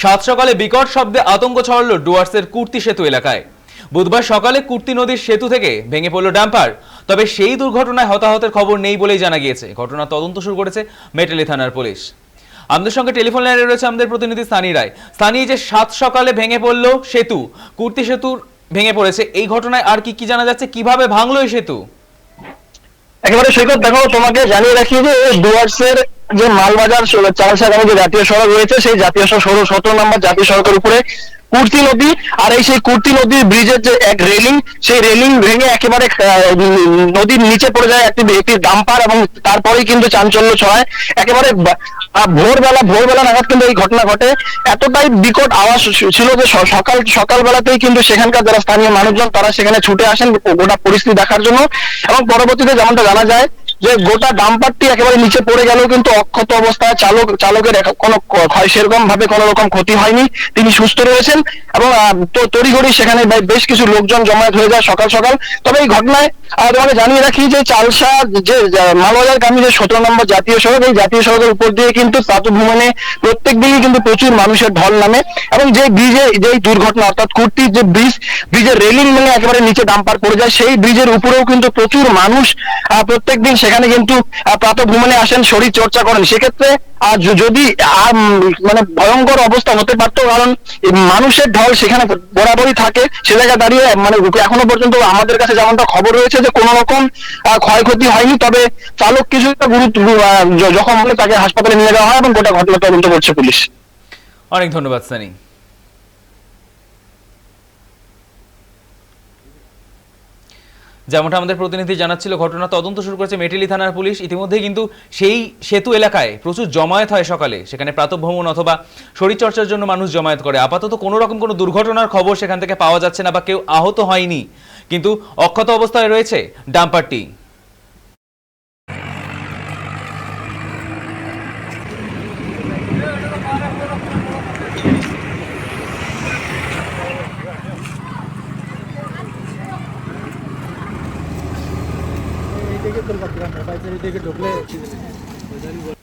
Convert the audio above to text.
সাত সকালে বিকট শব্দে আতঙ্ক ছড়ালো ডুয়ার্সের কুর্তি সেতু এলাকায়। বুধবার সকালে কুর্তি নদীর সেতু থেকে ভেঙে পড়ল ডাম্পার। তবে সেই দুর্ঘটনায় হতাহতের খবর নেই বলেই জানা গিয়েছে। ঘটনা তদন্ত শুরু করেছে মেটালি থানার পুলিশ। আমাদের সঙ্গে টেলিফোন লাইনে রয়েছে আমাদের প্রতিনিধি সানি রায়। সানি যে সাত সকালে ভেঙে পড়ল সেতু, কুর্তি সেতুর ভেঙে পড়েছে, এই ঘটনায় আর কি কি জানা যাচ্ছে? কীভাবে ভাঙলো এই সেতু? একেবারে সৈকত, দেখো, তোমাকে জানিয়ে রাখি যে ডুয়ার্সের যে মালবাজার চালসাগামী যে জাতীয় সড়ক রয়েছে, সেই জাতীয় সড়ক সতেরো নম্বর জাতীয় সড়কের উপরে কুর্তি নদী আর এই সেই কুর্তি নদীর ব্রিজের যে এক রেলিং সেই রেলিং ভেঙে একেবারে নদীর নিচে পড়ে যায় একটি একটি ডাম্পার এবং তারপরেই কিন্তু চাঞ্চল্য ছড়ায়। একেবারে ভোরবেলা ভোরবেলা নাগাদ কিন্তু এই ঘটনা ঘটে। এতটাই বিকট আওয়াজ ছিল- ছিল যে সকাল, সকালবেলাতেই কিন্তু সেখানকার যারা স্থানীয় মানুষজন, তারা সেখানে ছুটে আসেন গোটা পরিস্থিতি দেখার জন্য। এবং পরবর্তীতে যেমনটা জানা যায় যে গোটা ডাম্পারটি একেবারে নিচে পড়ে গেলেও কিন্তু অক্ষত অবস্থায় চালক, চালকের কোনো ক্ষয় সেরকম ভাবে কোনো রকম ক্ষতি হয়নি। তিনি সুস্থ রয়েছেন এবং তড়িঘড়ি সেখানে বেশ কিছু লোকজন জমায়েত হয়ে যায় সকাল সকাল। তবে এই ঘটনায় তোমাকে জানিয়ে রাখি যে চালসা যে মালবাজারগামী যে সতেরো নম্বর জাতীয় সড়ক, এই জাতীয় সড়কের উপর দিয়ে কিন্তু প্রাতভ্রমণে প্রত্যেক দিনই কিন্তু প্রচুর মানুষের ঢল নামে এবং যে ব্রিজে, যেই দুর্ঘটনা, অর্থাৎ কুর্তির যে ব্রিজ, ব্রিজের রেলিং ভেঙে একেবারে নিচে ডাম্পার পড়ে যায়, সেই ব্রিজের উপরেও কিন্তু প্রচুর মানুষ প্রত্যেক দিন সেখানে কিন্তু প্রাত ভ্রমণে আসেন, শরীর চর্চা করেন। সেক্ষেত্রে যদি মানে ভয়ঙ্কর অবস্থা হতে পারতো, কারণ মানুষের ঢল সেখানে বরাবরই থাকে। সে জায়গায় দাঁড়িয়ে মানে এখনও পর্যন্ত আমাদের কাছে যেমনটা খবর রয়েছে যে, কোনো রকম ক্ষয়ক্ষতি হয়নি। তবে চালক কিছুটা গুরুত্ব জখম হলে তাকে হাসপাতালে নিয়ে যাওয়া হয় এবং গোটা ঘটনা তদন্ত করছে পুলিশ। অনেক ধন্যবাদ, সানি। যেমনটা আমাদের প্রতিনিধি জানাচ্ছিল, ঘটনা তদন্ত শুরু করেছে মেটেলি থানার পুলিশ। ইতিমধ্যে কিন্তু সেই সেতু এলাকায় প্রচুর জমায়েত হয় সকালে। সেখানে প্রাতভ্রমণ অথবা শরীরচর্চার জন্য মানুষ জমায়েত করে। আপাতত কোনো রকম কোনো দুর্ঘটনার খবর সেখান থেকে পাওয়া যাচ্ছে না বা কেউ আহত হয়নি। কিন্তু অক্ষত অবস্থায় রয়েছে ডাম্পারটি तिकीट पण पकडा मोबाईलचं तिकीट ढोकले